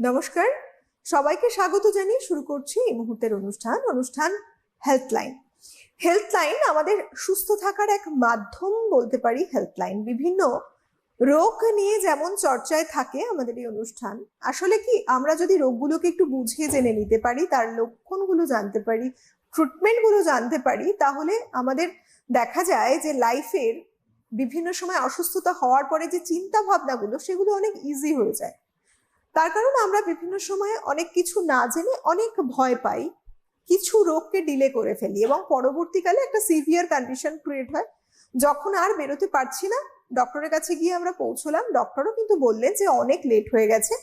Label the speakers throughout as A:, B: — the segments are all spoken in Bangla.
A: নমস্কার। সবাইকে স্বাগত জানিয়ে শুরু করছি এই মুহূর্তের অনুষ্ঠান অনুষ্ঠান হেল্পলাইন হেল্পলাইন আমাদের সুস্থ থাকার এক মাধ্যম বলতে পারি হেল্পলাইন বিভিন্ন রোগ নিয়ে যেমন চর্চায় থাকে আমাদের এই অনুষ্ঠান, আসলে কি আমরা যদি রোগগুলোকে একটু বুঝিয়ে জেনে নিতে পারি, তার লক্ষণগুলো জানতে পারি, ট্রিটমেন্টগুলো জানতে পারি, তাহলে আমাদের দেখা যায় যে লাইফের বিভিন্ন সময় অসুস্থতা হওয়ার পরে যে চিন্তা ভাবনাগুলো সেগুলো অনেক ইজি হয়ে যায়। তার কারণ আমরা বিভিন্ন সময়ে অনেক কিছু না জেনে অনেক ভয় পাই, কিছু রোগকে ডিলে করে ফেলি এবং পরবর্তীকালে একটা সিভিয়ার কন্ডিশন ক্রিয়েট হয়। যখন আর বেরোতে পারছি না ডক্টরের কাছে গিয়ে আমরা পৌঁছলাম ডক্টরও কিন্তু বললেন যে অনেক লেট হয়ে গেছে,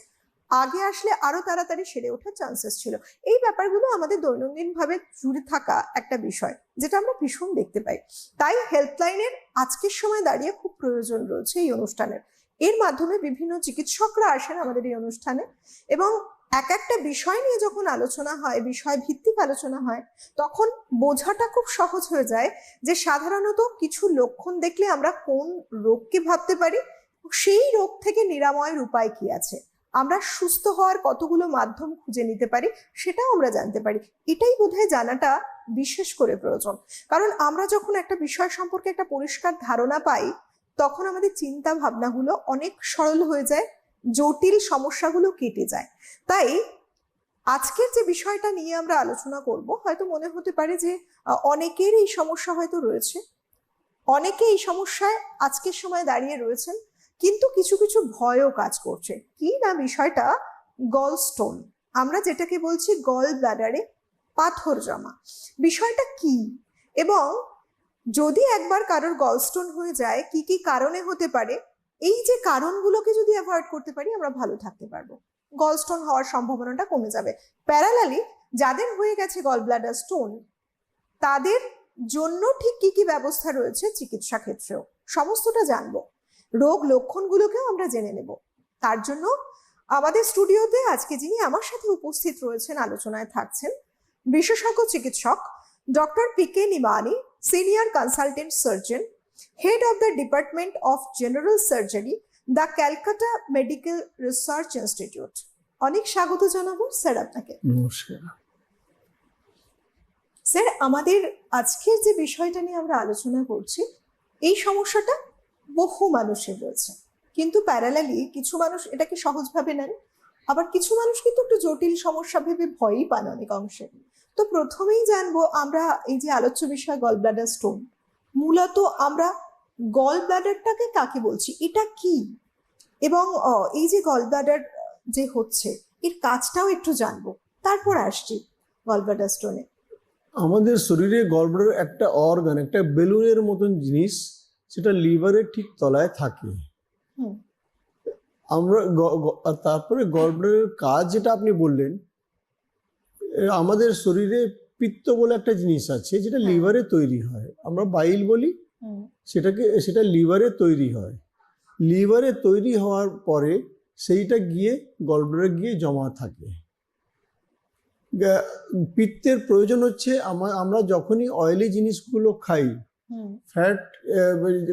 A: আগে আসলে আরও তাড়াতাড়ি সেরে ওঠার চান্সেস ছিল। এই ব্যাপারগুলো আমাদের দৈনন্দিন ভাবে জুড়ে থাকা একটা বিষয়, যেটা আমরা ভীষণ দেখতে পাই। তাই হেল্পলাইনের আজকের সময় দাঁড়িয়ে খুব প্রয়োজন রয়েছে এই অনুষ্ঠানের। এর মাধ্যমে বিভিন্ন চিকিৎসকরা আসেন আমাদের এই অনুষ্ঠানে এবং এক একটা বিষয় নিয়ে যখন আলোচনা হয় বিষয় ভিত্তিক আলোচনা হয়, তখন বোঝাটা খুব সহজ হয়ে যায় যে সাধারণত কিছু লক্ষণ দেখলে আমরা কোন রোগকে ভাবতে পারি, সেই রোগ থেকে নিরাময়ের উপায় কি আছে? আমরা সুস্থ হওয়ার কতগুলো মাধ্যম খুঁজে নিতে পারি, সেটাও আমরা জানতে পারি। এটাই বোধহয় জানাটা বিশেষ করে প্রয়োজন। কারণ আমরা যখন একটা বিষয় সম্পর্কে একটা পরিষ্কার ধারণা পাই তখন আমাদের চিন্তা ভাবনাগুলো অনেক সরল হয়ে যায়, জটিল সমস্যাগুলো কেটে যায়। তাই আজকের যে বিষয়টা নিয়ে আমরা আলোচনা করব, হয়তো মনে হতে পারে যে অনেকের এই সমস্যা হয়তো রয়েছে। অনেকে এই সমস্যায় আজকের সময় দাঁড়িয়ে রয়েছেন, কিন্তু কিছু কিছু ভয়ও কাজ করছে। কি না বিষয়টা? গল স্টোন আমরা যেটাকে বলছি গল ব্লাডারে পাথর জমা। বিষয়টা কি? এবং যদি একবার কারোর গলস্টোন হয়ে যায়, কি কি কারণে হতে পারে? এই যে কারণগুলোকে যদি অ্যাভয়েড করতে পারি, আমরা ভালো থাকতে পারব। গলস্টোন হওয়ার সম্ভাবনাটা কমে যাবে। প্যারালালি যাদের হয়ে গেছে গল ব্লাডার স্টোন তাদের জন্য ঠিক কি কি ব্যবস্থা রয়েছে চিকিৎসা ক্ষেত্রেও? সমস্তটা জানব। রোগ লক্ষণগুলোকেও আমরা জেনে নেব। তার জন্য আমাদের স্টুডিওতে আজকে যিনি আমার সাথে উপস্থিত রয়েছেন, আলোচনায় থাকছেন, বিশেষজ্ঞ চিকিৎসক doctor P K Nimani. Senior consultant surgeon head of the department of general surgery the Calcutta medical research institute অনেক স্বাগত জানাব স্যার আপনাকে।
B: নমস্কার।
A: স্যার আমাদের আজকের যে বিষয়টা নিয়ে আমরা আলোচনা করছি এই সমস্যাটা বহু মানুষের রয়েছে। কিন্তু প্যারালালি কিছু মানুষ এটাকে সহজভাবে নেন আবার কিছু মানুষ কিন্তু একটু জটিল সমস্যা ভেবে ভয়ই পান অনেক অংশে। তো প্রথমেই জানব আমরা এই যে আলোচ্য বিষয় গল ব্লাডার স্টোন মূলত আমরা গল ব্লাডারটাকে কাকে বলছি? এটা কি? এবং এই যে গল ব্লাডার যে হচ্ছে এর কাজটাও একটু জানব। তারপর আসছি গল ব্লাডার স্টোনে
B: আমাদের শরীরে গলব্লাডার একটা অর্গান একটা বেলুনের মতন জিনিস সেটা লিভারের ঠিক তলায় থাকে। আমরা তারপরে গলব্লাডারের কাজ যেটা আপনি বললেন আমাদের শরীরে পিত্ত বলে একটা জিনিস আছে যেটা
A: হ্যাঁ।
B: লিভারে তৈরি হয়। আমরা বাইল বলি সেটাকে সেটা লিভারে তৈরি হয়। লিভারে তৈরি হওয়ার পরে সেইটা গিয়ে গলব্লাডারে গিয়ে জমা থাকে। পিত্তের প্রয়োজন হচ্ছে আমরা যখনই অয়েলি জিনিসগুলো খাই ফ্যাট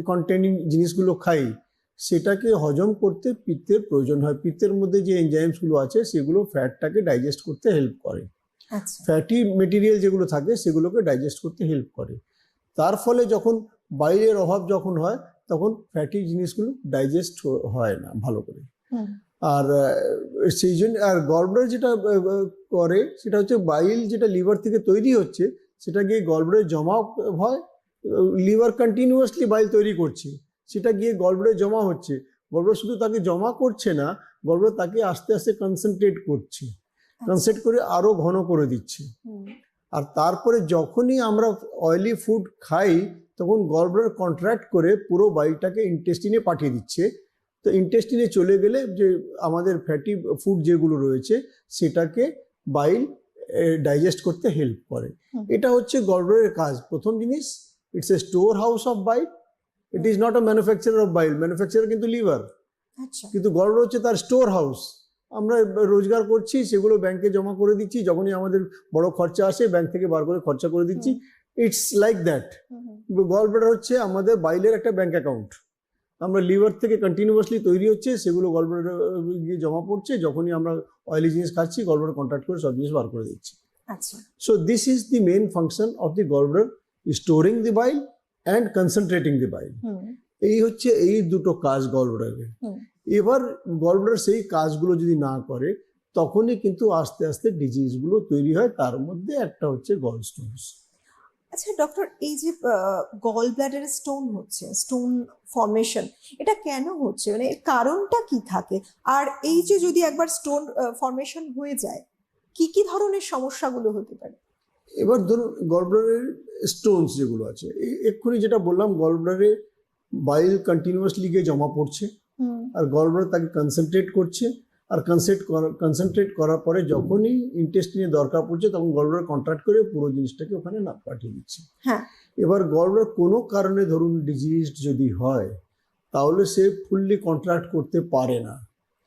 B: কন্টেনিং জিনিসগুলো খাই সেটাকে হজম করতে পিত্তের প্রয়োজন হয়। পিত্তের মধ্যে যে এনজাইমসগুলো আছে সেগুলো ফ্যাটটাকে ডাইজেস্ট করতে হেল্প করে। ফ্যাটি মেটেরিয়াল যেগুলো থাকে সেগুলোকে ডাইজেস্ট করতে হেল্প করে। তার ফলে যখন বাইরের অভাব যখন হয় তখন ফ্যাটি জিনিসগুলো ডাইজেস্ট হয় না ভালো করে। আর সেই জন্য আর গলব্লাডার যেটা করে সেটা হচ্ছে বাইল যেটা লিভার থেকে তৈরি হচ্ছে সেটা গিয়ে গলব্লাডারে জমা হয় লিভার কন্টিনিউয়াসলি বাইল তৈরি করছে। সেটা গিয়ে গলব্লাডারে জমা হচ্ছে। গলব্লাডার শুধু তাকে জমা করছে না গলব্লাডার তাকে আস্তে আস্তে কনসেন্ট্রেট করছে। কনসেন্ট্রেট করে আরও ঘন করে দিচ্ছে। আর তারপরে যখনই আমরা অয়েলি ফুড খাই তখন গলব্লাডার কন্ট্রাক্ট করে পুরো বাইলটাকে ইন্টেস্টিনে পাঠিয়ে দিচ্ছে। তো ইন্টেস্টিনে চলে গেলে যে আমাদের ফ্যাটি ফুড যেগুলো রয়েছে সেটাকে বাইল ডাইজেস্ট করতে হেল্প করে। এটা হচ্ছে গলব্লাডারের কাজ। প্রথম জিনিস it's a store house of bile it is not a manufacturer of bile manufacturer কিন্তু লিভার
A: আচ্ছা।
B: কিন্তু গড়বড় হচ্ছে তার স্টোর হাউস আমরা রোজগার করছি সেগুলো ব্যাংকে জমা করে দিচ্ছি যখনই আমাদের বড় খরচা আসে ব্যাংক থেকে বার করে খরচা করে দিচ্ছি। ইটস লাইক দ্যাট
A: হুম,
B: হচ্ছে আমাদের বাইলের একটা ব্যাংক অ্যাকাউন্ট আমরা লিভার থেকে কন্টিনিউয়াসলি তৈরি হচ্ছে সেগুলো গলব্লাডার গিয়ে জমা পড়ছে যখনই আমরা অয়েলি জিনিস খাচ্ছি গলব্লাডার কন্ট্যাক্ট করে সব জিনিস বার করে দিচ্ছি।
A: So
B: this is is the function of the gallbladder, storing the bile and concentrating the bile. এই হচ্ছে এই দুটো কাজ
A: হুম।
B: এবার গলব্লাডার সেই কাজগুলো যদি না করে তখনই কিন্তু আস্তে আস্তে ডিজিজগুলো তৈরি হয়। তার মধ্যে একটা হচ্ছে গল স্টোনস
A: আচ্ছা ডক্টর এই যে গল ব্লাডারে স্টোন হচ্ছে স্টোন ফর্মেশন এটা কেন হচ্ছে? মানে এর কারণটা কি থাকে? আর এই যে যদি একবার স্টোন ফর্মেশন হয়ে যায় কি কি ধরনের সমস্যাগুলো হতে পারে?
B: এবার ধরুন গলব্লাডারের স্টোনস যেগুলো আছে এক্ষুনি যেটা বললাম গলব্লাডারে বাইল কন্টিনিউয়াসলি গিয়ে জমা পড়ছে। আর গলব্লাডার তাকে কনসেন্ট্রেট করছে। আর কনসেন্ট কনসেন্ট্রেট করার পরে যখনই ইন্টেস্টিনে দরকার পড়ছে তখন গলব্লাডার কন্ট্রাক্ট করে পুরো জিনিসটাকে ওখানে না পাঠিয়ে দিচ্ছে।
A: হ্যাঁ।
B: এবার গলব্লাডার কোনো কারণে ধরুন ডিজিজ যদি হয় তাহলে সে ফুললি কন্ট্রাক্ট করতে পারে না।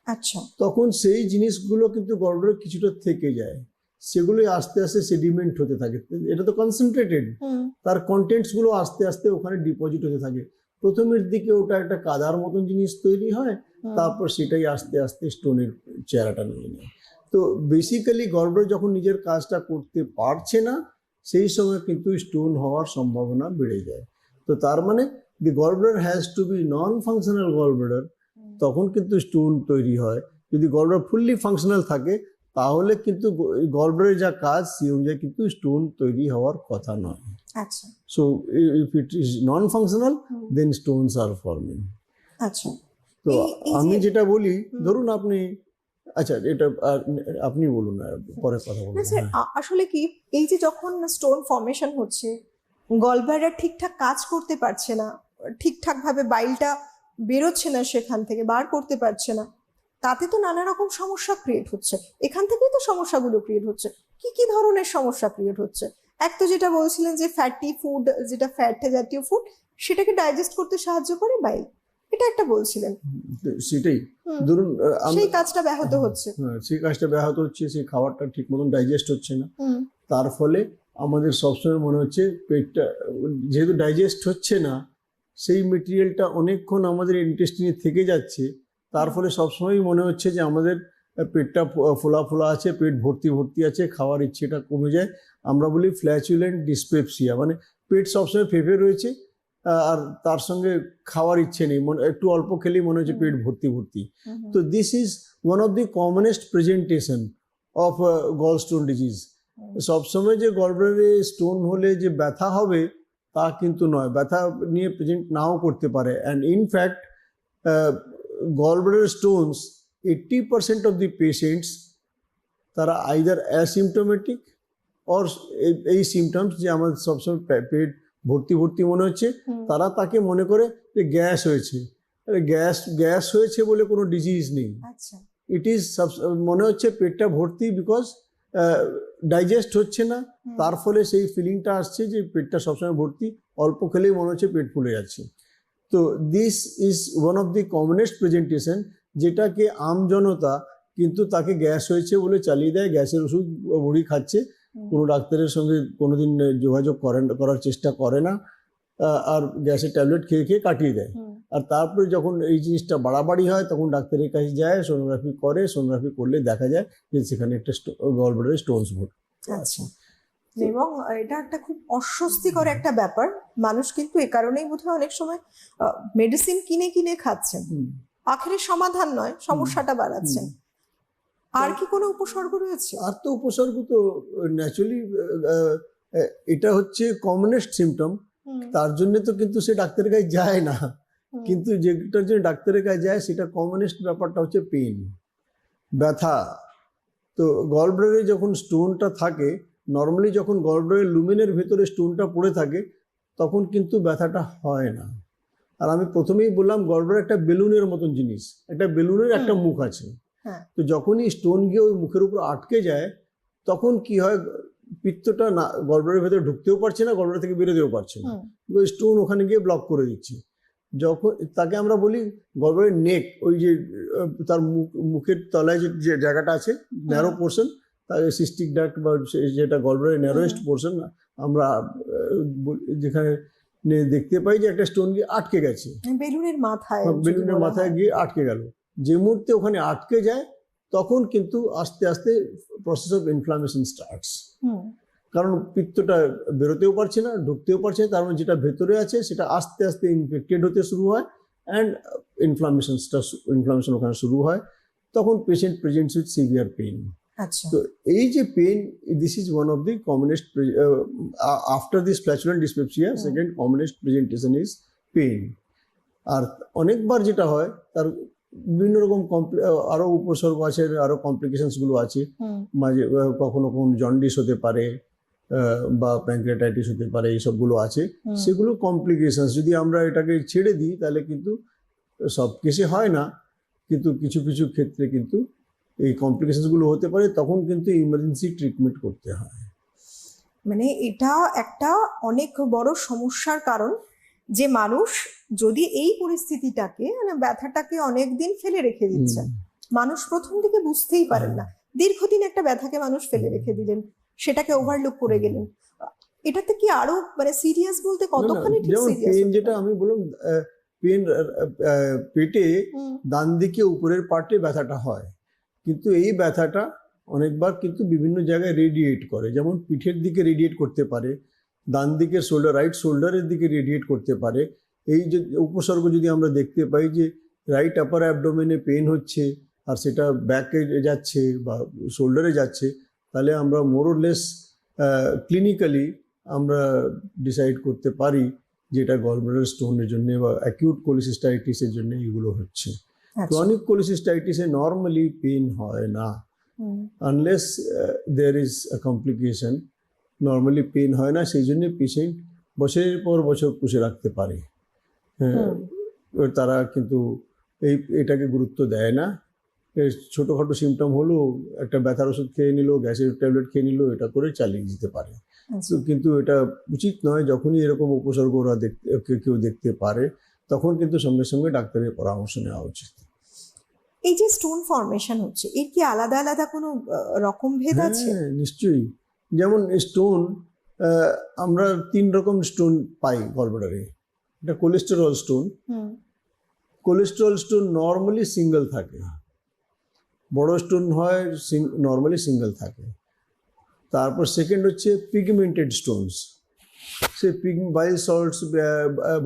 A: আচ্ছা।
B: তখন সেই জিনিসগুলো কিন্তু গলব্লাডারে কিছুটা থেকে যায়। সেগুলোই আস্তে আস্তে সেডিমেন্ট হতে থাকে। এটা তো কনসেন্ট্রেটেড তার কন্টেন্টসগুলো আস্তে আস্তে ওখানে ডিপোজিট হতে থাকে। প্রথমের দিকে ওটা একটা কাদার মতন জিনিস তৈরি হয় তারপর সেটাই আস্তে আস্তে স্টোনের চেহারাটা নিয়ে নেয়। তো বেসিক্যালি গর্ভে যখন নিজের কাজটা করতে পারছে না সেই সময় কিন্তু স্টোন হওয়ার সম্ভাবনা বেড়ে যায়। তো তার মানে the gallbladder has to be non functional gallbladder. তখন কিন্তু স্টোন তৈরি হয়। যদি গলব্লাডার ফুললি ফাংশনাল থাকে তাহলে কিন্তু গলব্লাডারের যা কাজ সেই অনুযায়ী কিন্তু স্টোন তৈরি হওয়ার কথা নয়।
A: আচ্ছা।
B: I- if it is non-functional,
A: hmm,
B: then stones are forming.
A: আচ্ছা।
B: তো আমি যেটা বলি ধরুন আপনি আচ্ছা এটা আপনি বলুন না পরে কথা বলুন হ্যাঁ।
A: আসলে কি এই যে যখন স্টোন ফর্মেশন হচ্ছে গলব্লাডার ঠিকঠাক কাজ করতে পারছে না ঠিকঠাক ভাবে বাইলটা বেরোচ্ছে না সেখান থেকে বার করতে পারছে না তাতে তো নানা রকম সমস্যা ক্রিয়েট হচ্ছে। এখান থেকেই তো সমস্যাগুলো ক্রিয়েট হচ্ছে। কি কি ধরনের সমস্যা ক্রিয়েট হচ্ছে? এক তো যেটা বলছিলেন যে ফ্যাটি ফুড যেটা ফ্যাট জাতীয় ফুড সেটাকে ডাইজেস্ট করতে সাহায্য করে বাইল এটা একটা বলছিলেন।
B: সেটাই। ধরুন
A: সেই কাজটা ব্যাহত হচ্ছে।
B: হ্যাঁ, সেই কাজটা ব্যাহত হচ্ছে সেই খাবারটা ঠিক মতন ডাইজেস্ট হচ্ছে না। তার ফলে আমাদের সবসময় মনে হচ্ছে পেটটা যেহেতু ডাইজেস্ট হচ্ছে না সেই মেটেরিয়ালটা অনেকক্ষণ আমাদের ইন্টেস্টিনে থেকে যাচ্ছে তার ফলে সবসময় মনে হচ্ছে যে আমাদের পেটটা ফোলা ফোলা আছে পেট ভর্তি ভর্তি আছে খাওয়ার ইচ্ছেটা কমে যায়। আমরা বলি ফ্ল্যাচুলেন্ট ডিসপেপসিয়া মানে পেট সবসময় ফেঁপে রয়েছে আর তার সঙ্গে খাওয়ার ইচ্ছে নেই। মনে একটু অল্প খেলেই মনে হচ্ছে পেট ভর্তি ভর্তি। তো this is one of the commonest presentation of gall stone disease সবসময় যে গলব্লাডারে স্টোন হলে যে ব্যথা হবে তা কিন্তু নয়। ব্যথা নিয়ে প্রেজেন্ট নাও করতে পারে। And in fact stones eighty percent of the patients তারা আইদার অ্যাসিমটোমেটিক অর এই সিমটমস যে আমাদের সবসময় পেট ভর্তি ভর্তি মনে হচ্ছে। তারা তাকে মনে করে যে গ্যাস হয়েছে। গ্যাস গ্যাস হয়েছে বলে কোনো ডিজিজ নেই।
A: আচ্ছা।
B: ইট ইজ মনে হচ্ছে পেটটা ভর্তি বিকজ ডাইজেস্ট হচ্ছে না। তার ফলে সেই ফিলিংটা আসছে যে পেটটা সবসময় ভর্তি অল্প খেলেই মনে হচ্ছে পেট ফুলে যাচ্ছে। তো this is one of the commonest presentation যেটাকে আমজনতা কিন্তু তাকে গ্যাস হয়েছে বলে চালিয়ে দেয় গ্যাসের ওষুধ বুড়ি খাচ্ছে। কোনো ডাক্তারের সঙ্গে কোনোদিন যোগাযোগ করেন করার চেষ্টা করে না আর গ্যাসের ট্যাবলেট খেয়ে খেয়ে কাটিয়ে দেয়। আর তারপরে যখন এই জিনিসটা বাড়াবাড়ি হয় তখন ডাক্তারের কাছে যায় সোনোগ্রাফি করে সোনোগ্রাফি করলে দেখা যায় যে সেখানে একটা গলব্লাডারে স্টোনস ভর্তি
A: আচ্ছা। এবং এটা একটা খুব অস্বস্তিকর একটা ব্যাপার। মানুষ কিন্তু এ কারণেই বোধহয় অনেক সময় মেডিসিন কিনে কিনে খাচ্ছেন। আখেরে সমাধান নয় সমস্যাটা বাড়াচ্ছেন। আর কি কোনো উপসর্গ রয়েছে?
B: আর তো উপসর্গ তো ন্যাচুরালি এটা হচ্ছে কমনেস্ট সিমটম তার জন্য তো কিন্তু সে ডাক্তারের কাছে যায় না। কিন্তু যেটার জন্য ডাক্তারের কাছে যায় সেটা কমনেস্ট ব্যাপারটা হচ্ছে পেন ব্যথা। তো গলব্লাডারে যখন স্টোনটা থাকে নর্মালি যখন গলব্লাডারের লুমেনের ভেতরে স্টোনটা পড়ে থাকে তখন কিন্তু ব্যথাটা হয় না। আর আমি প্রথমেই বললাম গলব্লাডার একটা বেলুনের মতন জিনিস একটা বেলুনের একটা মুখ আছে।
A: হ্যাঁ।
B: তো যখনই স্টোন গিয়ে ওই মুখের উপর আটকে যায় তখন কি হয় পিত্তটা না গলব্লাডারের ভেতরে ঢুকতেও পারছে না গলব্লাডার থেকে বেরোতেও পারছে না।
A: হুম,
B: স্টোন ওখানে গিয়ে ব্লক করে দিচ্ছে। যখন তাকে আমরা বলি গলব্লাডারের নেক ওই যে তার মুখ মুখের তলায় যে যে জায়গাটা আছে ন্যারো পোর্শন তার সিস্টিক ডাক্ট বা যেটা গলব্লাডারের ন্যারোয়েস্ট পোর্শন আমরা যেখানে দেখতে পাই যে একটা স্টোন গিয়ে আটকে গেছে।
A: বেলুনের মাথায়
B: বেলুনের মাথায় গিয়ে আটকে গেল। যে মুহূর্তে ওখানে আটকে যায় তখন কিন্তু আস্তে আস্তে প্রসেস অফ ইনফ্লামেশন স্টার্টস কারণ পিত্তটা বেরোতেও পারছে না ঢুকতেও পারছে না তার মানে যেটা ভেতরে আছে সেটা আস্তে আস্তে ইনফেক্টেড হতে শুরু হয় অ্যান্ড ইনফ্লামেশনসটা ইনফ্লামেশন ওখানে শুরু হয়। তখন patient presents with severe pain তো এই যে pain this is one of the commonest after this flatulent dyspepsia second commonest presentation is pain আর অনেকবার যেটা হয় তার বিভিন্ন রকম compli- আরও উপসর্গ আছে আরও কমপ্লিকেশনসগুলো আছে। মাঝে কখনো কখনো জন্ডিস হতে পারে বা প্যাঙ্ক্রিয়াটাইটিস হতে পারে এইসবগুলো আছে। সেগুলো কমপ্লিকেশনস যদি আমরা এটাকে ছেড়ে দিই তাহলে কিন্তু সব কেসে হয় না। কিন্তু কিছু কিছু ক্ষেত্রে কিন্তু এই কমপ্লিকেশনসগুলো হতে পারে তখন কিন্তু ইমার্জেন্সি ট্রিটমেন্ট করতে হয়।
A: মানে এটা একটা অনেক বড় সমস্যার কারণ যে মানুষ যদি এই পরিস্থিতিটাকে মানে ব্যথাটাকে অনেক দিন ফেলে রেখে দিচ্ছে মানুষ প্রথম দিকে বুঝতেই পারেন না। দীর্ঘদিন একটা ব্যথাকে মানুষ ফেলে রেখে দিলেন সেটাকে ওভারলুক করে গেলেন। এটাতে কি আরও মানে সিরিয়াস বলতে কতখানি ঠিক সিরিয়াস
B: যেটা আমি বললাম পেন পেটে ডান দিকে উপরের পার্টে ব্যথাটা হয়। কিন্তু এই ব্যথাটা অনেকবার কিন্তু বিভিন্ন জায়গায় রেডিয়েট করে। যেমন পিঠের দিকে রেডিয়েট করতে পারে, ডান দিকের শোল্ডার রাইট শোল্ডারের দিকে রেডিয়েট করতে পারে। এই যে উপসর্গ যদি আমরা দেখতে পাই যে রাইট আপার অ্যাবডোমেনে পেন হচ্ছে আর সেটা ব্যাকে যাচ্ছে বা শোল্ডারে যাচ্ছে, তাহলে আমরা মোরলেস ক্লিনিক্যালি আমরা ডিসাইড করতে পারি যে এটা গলব্লাডার স্টোনের জন্য বা অ্যাকিউট কোলিসিস্টাইটিসের জন্য এগুলো হচ্ছে। ক্রনিক কোলিসিস্টাইটিসে নর্মালি পেন হয় না। Unless there is a complication normally pain হয় না সেই জন্য পেশেন্ট বছরের পর বছর পুষে রাখতে পারে। হ্যাঁ, তারা কিন্তু এই এটাকে গুরুত্ব দেয় না। ছোটোখাটো সিমটম হলো একটা ব্যথার ওষুধ খেয়ে নিল গ্যাসের ট্যাবলেট খেয়ে নিল এটা করে চালিয়ে দিতে পারে। কিন্তু এটা উচিত নয় যখনই এরকম উপসর্গ ওরা দেখতে কেউ দেখতে পারে তখন কিন্তু সঙ্গে সঙ্গে ডাক্তারের পরামর্শ নেওয়া উচিত।
A: এই যে স্টোন ফর্মেশন হচ্ছে এর কি আলাদা আলাদা কোনো রকম ভেদ আছে?
B: হ্যাঁ নিশ্চয়ই। যেমন স্টোন আমরা তিন রকম স্টোন পাই গলব্লাডারে এটা cholesterol stone
A: hmm.
B: Cholesterol stone normally single থাকে। বড় স্টোন হয় নর্মালি সিঙ্গেল থাকে। তারপর সেকেন্ড হচ্ছে পিগমেন্টেড স্টোনস সে pig bile salts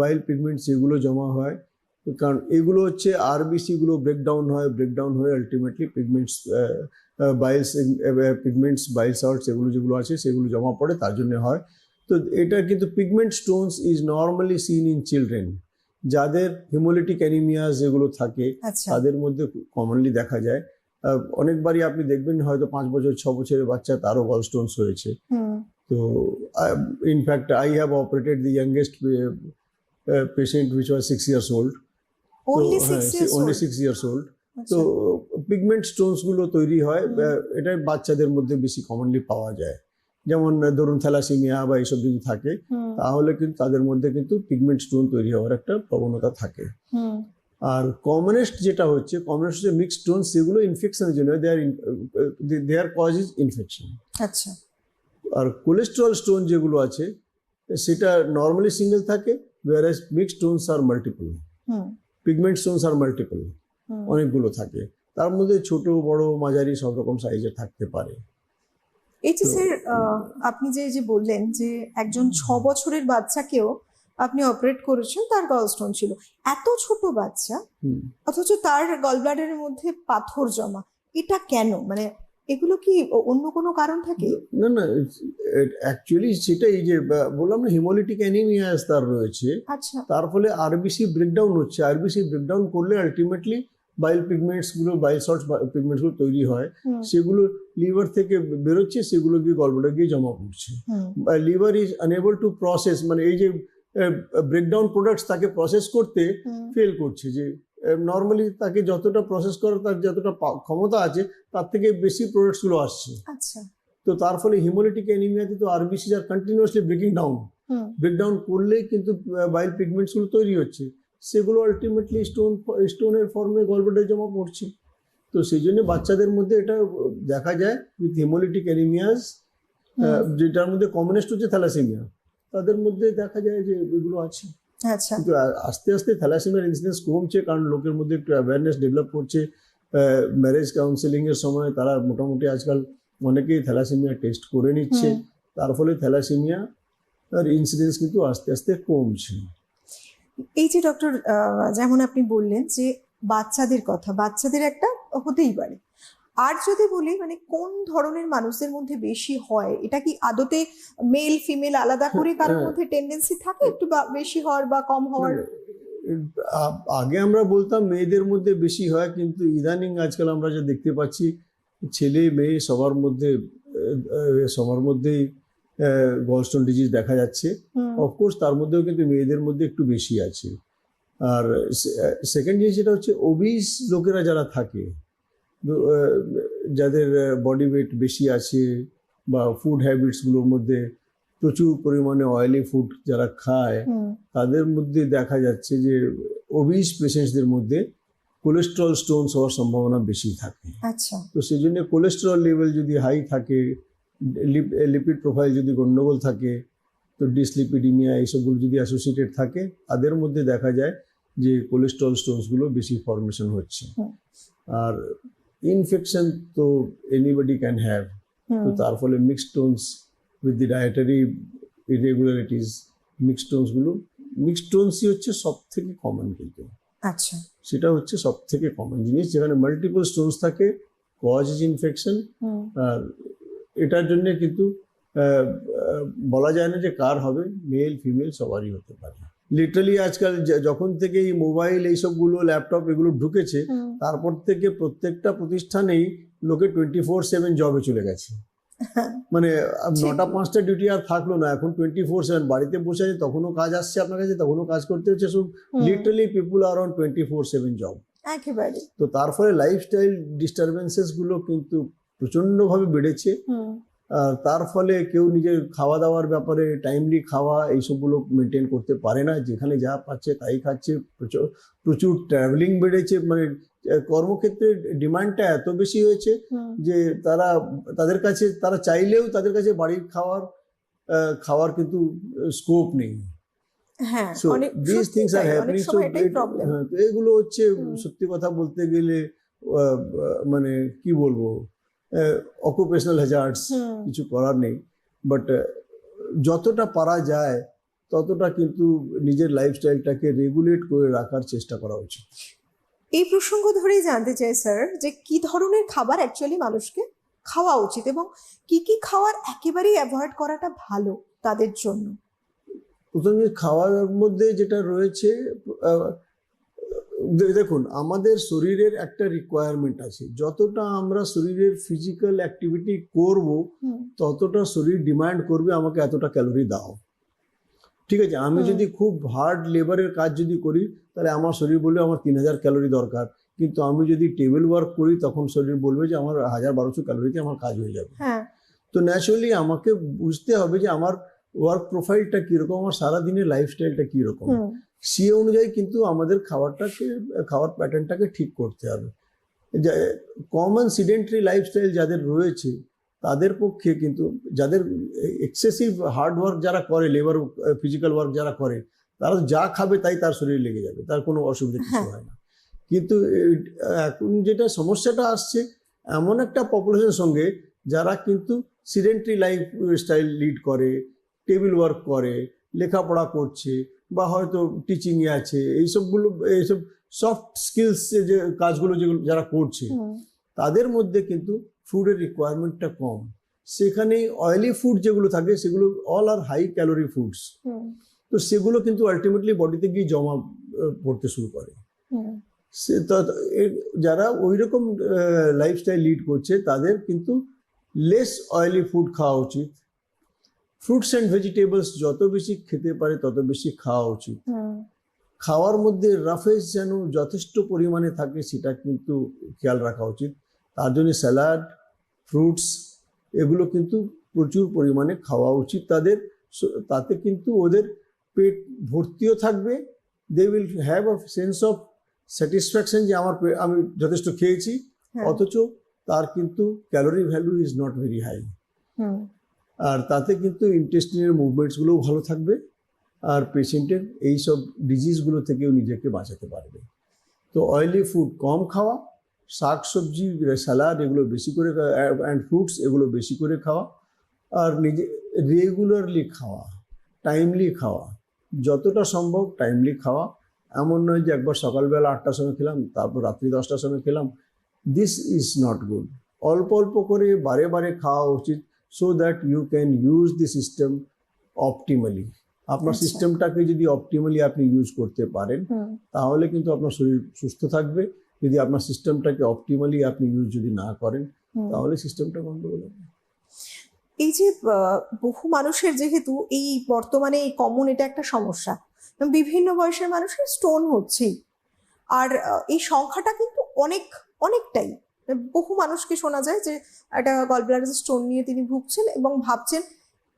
B: bile pigments এগুলো জমা হয়। কারণ এগুলো হচ্ছে আরবিসিগুলো ব্রেকডাউন হয় ব্রেকডাউন হয়ে ultimately pigments biles pigments bile salts এগুলো যেগুলো আছে সেগুলো জমা পড়ে তার জন্য হয়। তো এটা কিন্তু pigment stones is normally seen in children যাদের হিমোলিটিক অ্যানিমিয়া যেগুলো থাকে
A: আচ্ছা।
B: তাদের মধ্যে কমনলি দেখা যায়। অনেকবারই আপনি দেখবেন হয়তো পাঁচ বছর ছ বছরের বাচ্চা তারও গল স্টোনস হয়েছে। তো in fact I have operated the youngest patient which was six years old
A: only years old?
B: Six years old
A: আচ্ছা,
B: তো পিগমেন্ট স্টোনসগুলো তৈরি হয়। এটা বাচ্চাদের মধ্যে বেশি কমনলি পাওয়া যায়। যেমন ধরুন থ্যালাসিমিয়া বা এইসব যদি থাকে তাহলে কিন্তু তাদের মধ্যে কিন্তু পিগমেন্ট স্টোন তৈরি হওয়ার একটা প্রবণতা থাকে। আর কমনেস্ট যেটা হচ্ছে কমনেস্ট যে মিক্সড স্টোন সেগুলো ইনফেকশনের জন্য। There there cause is infection
A: আচ্ছা।
B: আর কোলেস্ট্রল স্টোন যেগুলো আছে সেটা নর্মালি সিঙ্গেল থাকে ওয়ারাস মিক্সড স্টোনস আর মাল্টিপল
A: হুম,
B: পিগমেন্ট স্টোনস আর মাল্টিপল অনেকগুলো থাকে। তার মধ্যে ছোট বড় মাঝারি সব রকম সাইজে থাকতে পারে।
A: এই যে স্যার আপনি যে যে বললেন যে একজন ছ বছরের বাচ্চাকেও আপনি অপারেট করেছেন তার গলস্টোন ছিল। এত ছোট বাচ্চা অথচ তার গলব্লাডারের মধ্যে পাথর জমা এটা কেন? মানে এগুলো কি অন্য কোনো কারণ থাকে?
B: না না অ্যাকচুয়ালি সেটাই যে বললাম না হিমোলিটিক অ্যানিমিয়া তার রয়েছে।
A: আচ্ছা।
B: তার ফলে আরবিসি ব্রেকডাউন হচ্ছে। আরবিসি ব্রেকডাউন করলে আলটিমেটলি বাইল পিগমেন্টসগুলো বাইল সল্ট পিগমেন্টসগুলো তৈরি হয়। সেগুলো লিভার থেকে বেরোচ্ছে সেগুলো গিয়ে গলব্লাডারে গিয়ে জমা পড়ছে। Liver is unable to process মানে এই যে ব্রেকডাউন প্রোডাক্টস তাকে প্রসেস করতে ফেল করছে যে নর্মালি তাকে যতটা প্রসেস করার তার যতটা ক্ষমতা আছে তার থেকে বেশি প্রোডাক্টসগুলো আসছে।
A: আচ্ছা।
B: তো তার ফলে হিমোলিটিক অ্যানিমিয়াতে তো RBC are continuously breaking down breakdown করলেই কিন্তু বাইল পিগমেন্টসগুলো তৈরি হচ্ছে। সেগুলো আলটিমেটলি স্টোন স্টোনের ফর্মে গলব্লাডারে জমা পড়ছে। তো সেই জন্য বাচ্চাদের মধ্যে এটা দেখা যায় উইথ হিমোলিটিক অ্যানিমিয়াস যেটার মধ্যে কমনেস্ট হচ্ছে থ্যালাসেমিয়া তাদের মধ্যে দেখা যায় যে এগুলো আছে।
A: আচ্ছা।
B: কিন্তু আস্তে আস্তে থ্যালাসেমিয়ার ইনসিডেন্স কমছে কারণ লোকের মধ্যে একটু অ্যাওয়ারনেস ডেভেলপ করছে। ম্যারেজ কাউন্সেলিং এর সময় তারা মোটামুটি আজকাল অনেকেই থ্যালাসেমিয়া টেস্ট করে নিচ্ছে। তার ফলে থ্যালাসেমিয়া আর ইনসিডেন্স কিন্তু আস্তে আস্তে কমছে।
A: এই যে ডক্টর যেমন আপনি বললেন যে বাচ্চাদের কথা বাচ্চাদের একটা হতেই পারে। আর যদি বলি মানে কোন ধরনের মানুষদের মধ্যে বেশি হয়? এটা কি আদতে মেল ফিমেল আলাদা করে কারোর
B: হ্যাঁ।
A: মধ্যে টেন্ডেন্সি থাকে একটু বেশি হওয়ার বা কম হওয়ার?
B: আগে আমরা বলতাম মেয়েদের মধ্যে বেশি হয় কিন্তু ইদানিং আজকাল আমরা যা দেখতে পাচ্ছি ছেলে মেয়ে সবার মধ্যে সবার মধ্যেই গলস্টোন ডিজিজ দেখা যাচ্ছে। অফকোর্স তার মধ্যেও কিন্তু মেয়েদের মধ্যে একটু বেশি আছে। আর সেকেন্ড জিনিস যেটা হচ্ছে ওবিস লোকেরা যারা থাকে যাদের বডি ওয়েট বেশি আছে বা ফুড হ্যাবিটসগুলোর মধ্যে প্রচুর পরিমাণে অয়েলি ফুড যারা খায় তাদের মধ্যে দেখা যাচ্ছে যে ওবিস পেশেন্টসদের মধ্যে কোলেস্ট্রল স্টোনস হওয়ার সম্ভাবনা বেশি থাকে।
A: আচ্ছা।
B: তো সেই জন্য কোলেস্টেরল লেভেল যদি হাই থাকে লিপিড প্রোফাইল যদি গন্ডগোল থাকে তো ডিসলিপিডিমিয়া এইসবগুলো যদি অ্যাসোসিয়েটেড থাকে তাদের মধ্যে দেখা যায় যে কোলেস্ট্রল স্টোনসগুলো বেশি ফর্মেশন হচ্ছে। আর ইনফেকশন তো এনিবডি ক্যান হ্যাভ তো তার ফলে mixed stones with the dietary irregularities mixed টোনসগুলো mixed টোনসই হচ্ছে সব থেকে কমন কিন্তু।
A: আচ্ছা।
B: সেটা হচ্ছে সব থেকে কমন জিনিস যেখানে মাল্টিপল স্টোনস থাকে কজ ইজ ইনফেকশন আর এটার জন্য কিন্তু বলা যায় না যে কার হবে মেল ফিমেল সবারই হতে পারে। লিটারালি আজকাল যখন থেকে এই মোবাইল এইসবগুলো ল্যাপটপ এগুলো ঢুকেছে তারপর থেকে প্রত্যেকটা প্রতিষ্ঠানেই লোকে টোয়েন্টি ফোর সেভেন জবে চলে গেছে। মানে নটা পাঁচটা ডিউটি আর থাকল না এখন টোয়েন্টি ফোর সেভেন বাড়িতে বসে আছে তখনও কাজ আসছে আপনার কাছে তখনও কাজ করতে হচ্ছে সব literally people are on twenty four seven job
A: একেবারে।
B: তো তার ফলে লাইফস্টাইল ডিস্টারবেন্সেসগুলো কিন্তু প্রচন্ডভাবে বেড়েছে। তার ফলে কেউ নিজের খাওয়া দাওয়ার ব্যাপারে টাইমলি খাওয়া এইসবগুলো মেনটেন করতে পারে না। যেখানে যা পাচ্ছে তাই খাচ্ছে। প্রচুর প্রচুর ট্রাভেলিং বেড়েছে। মানে কর্মক্ষেত্রে ডিমান্ডটা এত বেশি হয়েছে যে তারা তাদের কাছে তারা চাইলেও তাদের কাছে বাড়ির খাওয়ার খাওয়ার কিন্তু স্কোপ নেই।
A: হ্যাঁ প্রবলেম
B: এগুলো হচ্ছে সত্যি কথা বলতে গেলে মানে কি বলব? অকুপেশনাল হ্যাজার্ডস কিছু করার নেই। বাট যতটা পারা যায় ততটা কিন্তু নিজের লাইফস্টাইলটাকে রেগুলেট করে রাখার চেষ্টা করা উচিত।
A: এই প্রসঙ্গ ধরেই জানতে চাই স্যার যে কি ধরনের খাবার অ্যাকচুয়ালি মানুষকে খাওয়া উচিত এবং কি কি খাবার একেবারেই অ্যাভয়েড করাটা ভালো তাদের জন্য?
B: প্রথমে খাওয়ার মধ্যে যেটা রয়েছে দেখুন আমাদের শরীরের একটা রিকোয়ারমেন্ট আছে। যতটা আমরা শরীরের ফিজিক্যাল অ্যাক্টিভিটি করব ততটা শরীর ডিমান্ড করবে আমাকে এতটা ক্যালোরি দাও। ঠিক আছে আমি যদি খুব হার্ড লেবারের কাজ যদি করি তাহলে আমার শরীর বলবে আমার তিন হাজার ক্যালোরি দরকার। কিন্তু আমি যদি টেবিল ওয়ার্ক করি তখন শরীর বলবে যে আমার হাজার বারোশো ক্যালোরিতে আমার কাজ হয়ে যাবে।
A: হ্যাঁ।
B: তো ন্যাচুরালি আমাকে বুঝতে হবে যে আমার ওয়ার্ক প্রোফাইলটা কীরকম আমার সারাদিনের লাইফস্টাইলটা কীরকম। সে অনুযায়ী কিন্তু আমাদের খাবারটাকে খাওয়ার প্যাটার্নটাকে ঠিক করতে হবে কমন সিডেন্টারি লাইফস্টাইল যাদের রয়েছে তাদের পক্ষে কিন্তু যাদের এক্সেসিভ হার্ড ওয়ার্ক যারা করে লেবার ফিজিক্যাল ওয়ার্ক যারা করে তারা যা খাবে তাই তার শরীরে লেগে যাবে তার কোনো অসুবিধা কিছু
A: হ্যাঁ।
B: হয় না কিন্তু এখন যেটা সমস্যাটা আসছে এমন একটা পপুলেশনের সঙ্গে যারা কিন্তু সিডেন্টারি লাইফ স্টাইল লিড করে টেবিল ওয়ার্ক করে লেখাপড়া করছে বা হয়তো টিচিংয়ে আছে এইসবগুলো এইসব সফট স্কিলস যে কাজগুলো যেগুলো যারা করছে তাদের মধ্যে কিন্তু ফুডের রিকোয়ারমেন্টটা কম। সেখানে অয়েলি ফুড যেগুলো থাকে সেগুলো all are high calorie foods তো সেগুলো কিন্তু আলটিমেটলি বডিতে গিয়ে জমা পড়তে শুরু করে। সে তা- যারা ওই রকম লাইফস্টাইল লিড করছে তাদের কিন্তু লেস অয়েলি ফুড খাওয়া উচিত। ফ্রুটস অ্যান্ড ভেজিটেবলস যত বেশি খেতে পারে তত বেশি খাওয়া উচিত। খাওয়ার মধ্যে রাফেজ যেন যথেষ্ট পরিমাণে থাকে সেটা কিন্তু খেয়াল রাখা উচিত। তার জন্য স্যালাড ফ্রুটস এগুলো কিন্তু প্রচুর পরিমাণে খাওয়া উচিত তাদের। তাতে কিন্তু ওদের পেট ভর্তিও থাকবে। They will have a sense of satisfaction যে আমার আমি যথেষ্ট খেয়েছি।
A: হ্যাঁ,
B: অথচ তার কিন্তু calorie value is not very high আর তাতে কিন্তু ইন্টেস্টিনের মুভমেন্টসগুলোও ভালো থাকবে। আর পেশেন্টের এই সব ডিজিজগুলো থেকেও নিজেকে বাঁচাতে পারবে। তো অয়েলি ফুড কম খাওয়া শাক সবজি স্যালাড এগুলো বেশি করে অ্যান্ড ফ্রুটস এগুলো বেশি করে খাওয়া। আর নিজে রেগুলারলি খাওয়া টাইমলি খাওয়া, যতটা সম্ভব টাইমলি খাওয়া। এমন নয় যে একবার সকালবেলা আটটার সময় খেলাম, তারপর রাত্রি দশটার সময় খেলাম। দিস ইজ নট গুড অল্প অল্প করে বারে বারে খাওয়া উচিত। So that you can use the system optimally আপনার
A: আচ্ছা।
B: সিস্টেমটাকে যদি অপটিমালি আপনি ইউজ করতে পারেন তাহলে কিন্তু আপনার শরীর সুস্থ থাকবে। যদি আপনার সিস্টেমটাকে অপটিমালি আপনি ইউজ যদি না করেন তাহলে সিস্টেমটা গন্ডগোল হবে
A: এই যে বহু মানুষের যেহেতু এই বর্তমানে এই কমন এটা একটা সমস্যা। বিভিন্ন বয়সের মানুষের স্টোন হচ্ছেই। আর এই সংখ্যাটা কিন্তু অনেক অনেকটাই। বহু মানুষকে শোনা যায় যে একটা গল গলব্লাডার স্টোন নিয়ে তিনি ভুগছেন এবং ভাবছেন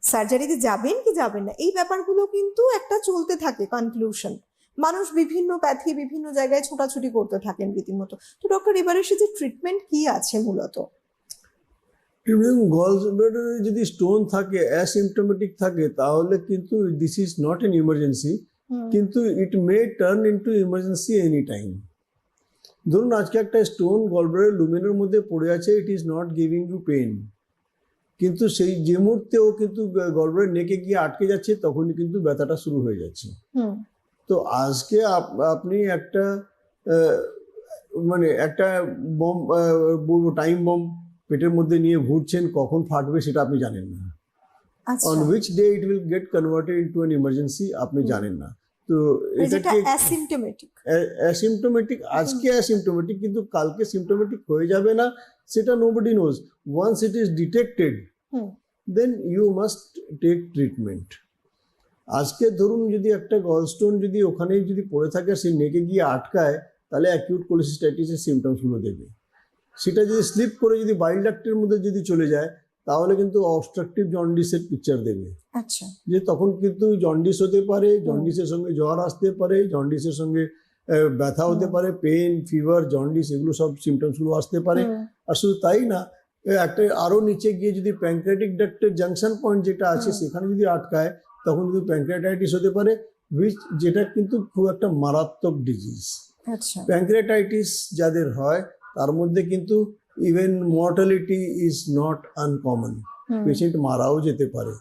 A: সার্জারিতে যাবেন কি যাবেন না? এই ব্যাপারগুলো কিন্তু একটা চলতে থাকে কনক্লুশন মানুষ বিভিন্ন প্যাথি বিভিন্ন জায়গায় ছোটাছুটি করতে থাকেন রীতিমতো। তো ডক্টর এবারে সে যে ট্রিটমেন্ট কি আছে মূলত?
B: গলস ব্লাডারে যদি স্টোন থাকে অ্যাসিমটোমেটিক থাকে তাহলে কিন্তু this is not an emergency কিন্তু it may turn into emergency any time ধরুন আজকে একটা স্টোন গলব্লাডারের লুমেনের মধ্যে পড়ে আছে it is not giving you pain কিন্তু সেই যে মুহূর্তে ও কিন্তু গলব্লাডার নেকে গিয়ে আটকে যাচ্ছে তখনই কিন্তু ব্যথাটা শুরু হয়ে যাচ্ছে। তো আজকে আপ- আপনি একটা মানে একটা বম বলব টাইম বম পেটের মধ্যে নিয়ে ঘুরছেন কখন ফাটবে সেটা আপনি জানেন না। On which day it will get converted into an emergency আপনি জানেন না। তো
A: মানে
B: এটাকে
A: অ্যাসিমটোমেটিক
B: অ্যাসিমটোমেটিক আজকে অ্যাসিমটোমেটিক কিন্তু কালকে সিমটোমেটিক হয়ে যাবে না সেটা nobody knows once it is detected then you must take treatment আজকে ধরুন যদি একটা গলস্টোন যদি ওখানেই যদি পড়ে থাকে সে নেকে গিয়ে আটকায় তাহলে অ্যাকিউট কোলিসিস্টাইটিসের সিমটমসগুলো দেবে। সেটা যদি স্লিপ করে যদি বাইল ডাক্টের মধ্যে যদি চলে যায় তাহলে কিন্তু অবস্ট্রাকটিভ জন্ডিসের পিকচার দেবে।
A: আচ্ছা।
B: যে তখন কিন্তু জন্ডিস হতে পারে জন্ডিসের সঙ্গে জ্বর আসতে পারে জন্ডিসের সঙ্গে ব্যথা হতে পারে পেন ফিভার জন্ডিস এগুলো সব সিমটমসগুলো আসতে পারে। আর শুধু তাই না একটা আরও নিচে গিয়ে যদি প্যাঙ্ক্রেটিক ডাক্টের জাংশন পয়েন্ট যেটা আছে সেখানে যদি আটকায় তখন কিন্তু প্যাঙ্ক্রেটাইটিস হতে পারে উইচ যেটা কিন্তু খুব একটা মারাত্মক ডিজিজ
A: আচ্ছা।
B: প্যাঙ্ক্রেটাইটিস যাদের হয় তার মধ্যে কিন্তু even mortality is not uncommon patient মারাও যেতে পারে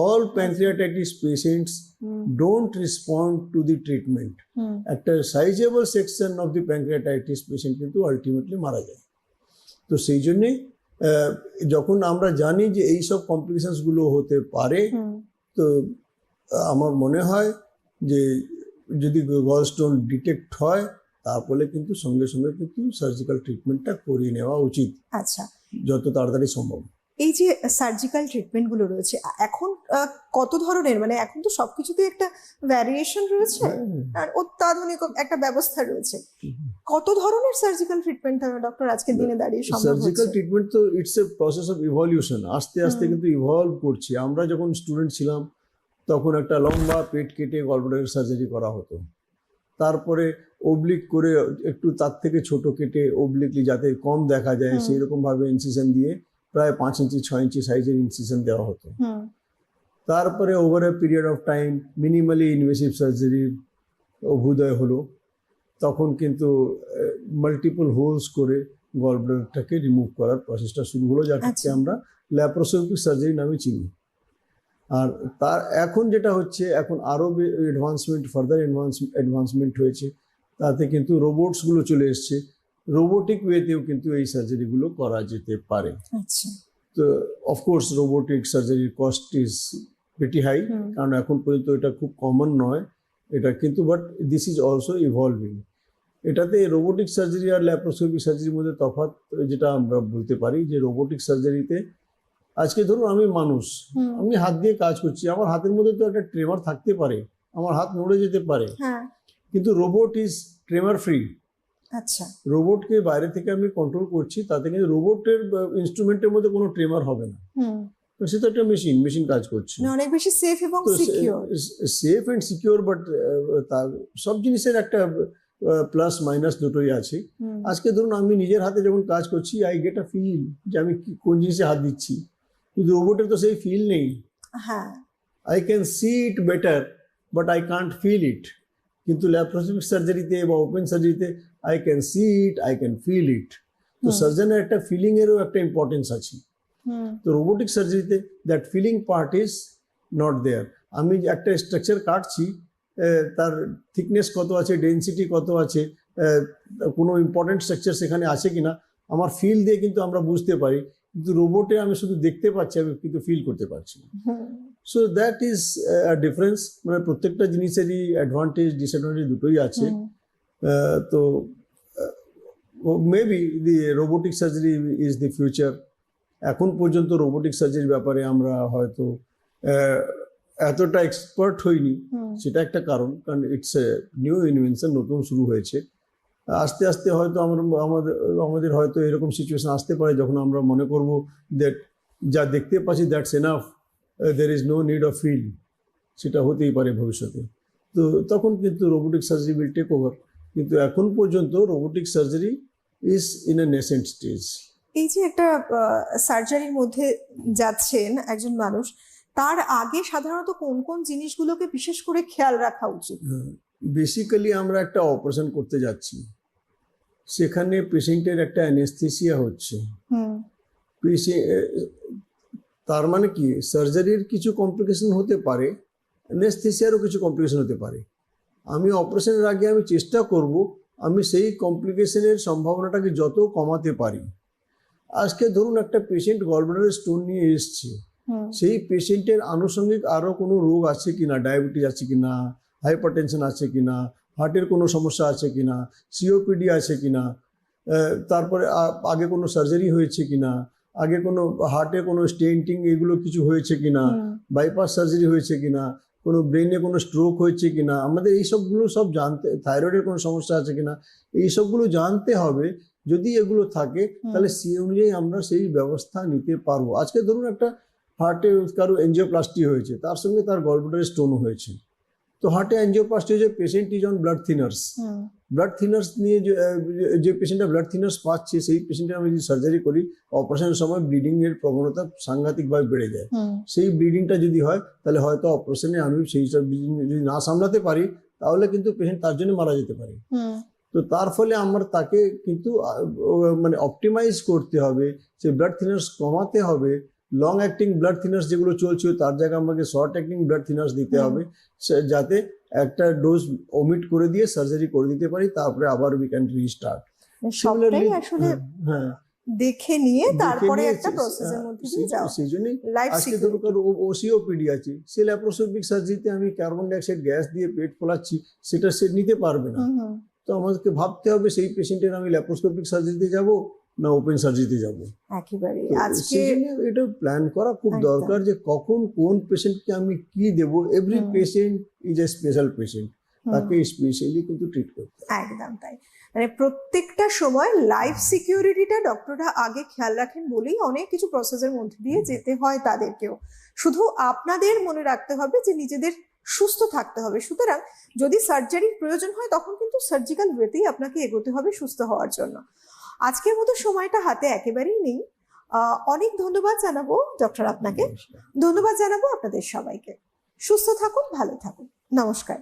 B: all pancreatitis patients don't respond to the treatment একটা sizeable section of the pancreatitis patient কিন্তু আলটিমেটলি মারা যায় তো সেই জন্যে যখন আমরা জানি যে এই সব কমপ্লিকেশনসগুলো হতে পারে তো আমার মনে হয় যে যদি গলস্টোন ডিটেক্ট হয় তারপরে কিন্তু সঙ্গে সঙ্গে কিন্তু সার্জিক্যাল ট্রিটমেন্টটা করিয়ে নেওয়া উচিত।
A: আচ্ছা।
B: যত তাড়াতাড়ি সম্ভব।
A: এই যে সার্জিক্যাল ট্রিটমেন্টগুলো রয়েছে এখন কত ধরনের? মানে এখন তো সবকিছুতে একটা ভ্যারিয়েশন রয়েছে আর অত্যাধুনিক একটা ব্যবস্থা রয়েছে। কত ধরনের সার্জিক্যাল ট্রিটমেন্ট ডক্টর আজকের দিনে দাঁড়িয়ে সম্ভব
B: সার্জিক্যাল ট্রিটমেন্ট তো it's a process of evolution আস্তে আস্তে কিন্তু ইভলভ করছি। আমরা যখন স্টুডেন্ট ছিলাম তখন একটা লম্বা পেট কেটে গলব্লাডার সার্জারি করা হতো। তারপরে ওবলিক করে একটু তার থেকে ছোট কেটে ওবলিকলি যাতে কম দেখা যায়। সেই রকম ভাবে ইনসিশন দিয়ে প্রায় পাঁচ ইঞ্চি ছয় ইঞ্চি সাইজের ইনসিশন দেওয়া হতো তারপরে over a period of time minimally invasive সার্জারির অভ্যুদয় হলো তখন কিন্তু মাল্টিপল হোলস করে গলব্লাডারটাকে রিমুভ করার প্রসেসটা শুরু হলো যাকে
A: আচ্ছা।
B: আমরা ল্যাপ্রোস্কোপিক সার্জারি নামে চিনি আর তার এখন যেটা হচ্ছে এখন আরও অ্যাডভান্সমেন্ট ফার্দার অ্যাডভান্সমেন্ট হয়েছে। তাতে কিন্তু রোবটসগুলো চলে এসছে। রোবোটিক ওয়েতেও কিন্তু এই সার্জারিগুলো করা যেতে পারে।
A: আচ্ছা।
B: তো অফকোর্স রোবোটিক সার্জারির কস্ট ইজ ভেটি হাই কারণ এখন পর্যন্ত এটা খুব কমন নয়। এটা কিন্তু but this is also evolving এটাতে রোবোটিক সার্জারি আর ল্যাপ্রোস্কোপিক সার্জারির মধ্যে তফাৎ যেটা আমরা বলতে পারি যে রোবোটিক সার্জারিতে আজকে ধরুন আমি মানুষ আমি হাত দিয়ে কাজ করছি আমার হাতের মধ্যে তো একটা ট্রেমার থাকতে পারে আমার হাত নড়ে যেতে পারে।
A: হ্যাঁ।
B: কিন্তু রোবট ইজ ট্রেমার ফ্রি
A: আচ্ছা।
B: রোবটকে বাইরে থেকে আমি কন্ট্রোল করছি তাতে কিন্তু রোবটের ইনস্ট্রুমেন্টের মধ্যে কোনো ট্রেমার হবে না। সে তো একটা মেশিন মেশিন কাজ করছে।
A: অনেক বেশি সেফ এবং secure
B: safe and secure but তার সব জিনিসের একটা প্লাস মাইনাস দুটোই আছে। আজকে ধরুন আমি নিজের হাতে যখন কাজ করছি আই গেট আ ফিল যে আমি কোন জিনিসে হাত দিচ্ছি। কিন্তু রোবটের তো সেই ফিল নেই
A: হ্যাঁ
B: I can see it better but I can't feel it কিন্তু ল্যাপ্রোস্কোপিক সার্জারিতে বা open সার্জারিতে I can see it I can feel it তো। সার্জনের একটা ফিলিং এরও একটা ইম্পর্টেন্স আছে তো robotic সার্জারিতে that feeling part is not there আমি একটা স্ট্রাকচার কাটছি তার থিকনেস কত আছে ডেন্সিটি কত আছে কোনো ইম্পর্টেন্ট স্ট্রাকচার সেখানে আছে কিনা আমার ফিল দিয়ে কিন্তু আমরা বুঝতে পারি কিন্তু রোবটে আমি শুধু দেখতে পাচ্ছি আমি কিন্তু ফিল করতে পারছি না। সো দ্যাট ইজ ডিফারেন্স মানে প্রত্যেকটা জিনিসেরই অ্যাডভান্টেজ ডিসঅ্যাডভান্টেজ দুটোই আছে। আহ, তো maybe the robotic surgery is the future এখন পর্যন্ত রোবোটিক সার্জারির ব্যাপারে আমরা হয়তো আহ, এতটা এক্সপার্ট হইনি। সেটা একটা কারণ কারণ ইটস এ নিউ ইনভেনশন নতুন শুরু হয়েছে। আস্তে আস্তে হয়তো আমরা আমাদের আমাদের হয়তো এরকম সিচুয়েশন আসতে পারে যখন আমরা মনে করব দ্যাট যা দেখতে পাচ্ছি that's enough there is no need of feel সেটা হতেই পারে ভবিষ্যতে। তো তখন কিন্তু robotic surgery will take over কিন্তু এখন পর্যন্ত robotic surgery is in a nascent stage
A: এই যে একটা সার্জারির মধ্যে যাচ্ছেন একজন মানুষ তার আগে সাধারণত কোন কোন জিনিসগুলোকে বিশেষ করে খেয়াল রাখা উচিত?
B: বেসিক্যালি আমরা একটা অপারেশন করতে যাচ্ছি। সেখানে পেশেন্টের একটা অ্যানেস্থেসিয়া হচ্ছে। তার মানে কি? সার্জারির কিছু কমপ্লিকেশন হতে পারে অ্যানেস্থেসিয়ারও কিছু কমপ্লিকেশন হতে পারে। আমি অপারেশনের আগে আমি চেষ্টা করব আমি সেই কমপ্লিকেশনের সম্ভাবনাটাকে যত কমাতে পারি। আজকে ধরুন একটা পেশেন্ট গলব্লাডার স্টোন নিয়ে এসছে। সেই পেশেন্টের আনুষঙ্গিক আরও কোনো রোগ আছে কিনা? ডায়াবেটিস আছে কিনা? হাইপারটেনশন আছে কিনা? হার্টের কোনো সমস্যা আছে কিনা সিওপিডি আছে কিনা আহ, তারপরে আগে কোনো সার্জারি হয়েছে কিনা আগে কোনো হার্টে কোনো স্টেন্টিং এগুলো কিছু হয়েছে কিনা
A: হুম,
B: বাইপাস সার্জারি হয়েছে কিনা কোনো ব্রেনে কোনো স্ট্রোক হয়েছে কিনা আমাদের এই সবগুলো সব জানতে থাইরয়েডের কোনো সমস্যা আছে কিনা এই সবগুলো জানতে হবে যদি এগুলো থাকে তাহলে সেই অনুযায়ী আমরা সেই ব্যবস্থা নিতে পারব। আজকে ধরুন একটা হার্টে কারও এনজিওপ্লাস্টি হয়েছে তার সঙ্গে তার গলব্লাডারে স্টোন হয়েছে। তো হার্টে এনজিওপ্লাস্টি হয়েছে patient is on blood thinners blood thinners নিয়ে যে পেশেন্টটা ব্লাড থিনার্স পাচ্ছে সেই পেশেন্টের আমি যদি সার্জারি করি অপারেশনের সময় ব্লিডিং এর প্রবণতা সাংঘাতিকভাবে বেড়ে যায়। সেই ব্লিডিংটা যদি হয় তাহলে হয়তো অপারেশনে আমি সেই সব bleeding যদি না সামলাতে পারি তাহলে কিন্তু পেশেন্ট তার জন্য মারা যেতে পারে। তো তার ফলে আমার তাকে কিন্তু মানে অপটিমাইজ করতে হবে সেই ব্লাড থিনার্স কমাতে হবে লং অ্যাক্টিং ব্লাড থিনার্স যেগুলো চলছে তার জায়গায় আমাকে শর্ট অ্যাক্টিং ব্লাড থিনার্স দিতে হবে। যাতে একটা ডোজ ওমিট করে দিয়ে সার্জারি করে দিতে পারি তারপরে আবার উই ক্যান রিস্টার্ট
A: সবটাই আসলে
B: হ্যাঁ
A: দেখে নিয়ে তারপরে একটা প্রসেসের
B: হ্যাঁ,
A: মধ্যে দিয়ে
B: সেই-
A: যাওয়া।
B: সেই
A: লাইফ
B: আজকে ওসিওপিডি আছে সে ল্যাপ্রোস্কোপিক সার্জারিতে আমি কার্বন ডাইঅক্সাইড গ্যাস দিয়ে পেট ফোলাচ্ছি সেটা সে নিতে পারবে না। তো আমাদেরকে ভাবতে হবে সেই পেশেন্টের আমি ল্যাপ্রোস্কোপিক সার্জারিতে যাব না ওপেন সার্জারিতে যাব।
A: একেবারে আজকে
B: এটা প্ল্যান করা খুব দরকার যে কখন কোন পেশেন্টকে আমি কি দেব? Every patient is a special patient তাকে স্পেশালি কিন্তু ট্রিট করতে
A: একদম তাই। মানে প্রত্যেকটা সময় লাইফ সিকিউরিটিটা ডক্টররা আগে খেয়াল রাখেন বলেই অনেক কিছু প্রসেসের মধ্যে দিয়ে যেতে হয় তাদেরকেও। শুধু আপনাদের মনে রাখতে হবে যে নিজেদের সুস্থ থাকতে হবে। সুতরাং যদি সার্জারির প্রয়োজন হয় তখন কিন্তু সার্জিক্যাল ওয়েতেই আপনাকে এগোতে হবে সুস্থ হওয়ার জন্য। আজকের মতো সময়টা হাতে একেবারেই নেই। অনেক ধন্যবাদ জানাব ডক্টর আপনাকে। ধন্যবাদ জানাব আপনাদের সবাইকে। সুস্থ থাকুন ভালো থাকুন। নমস্কার।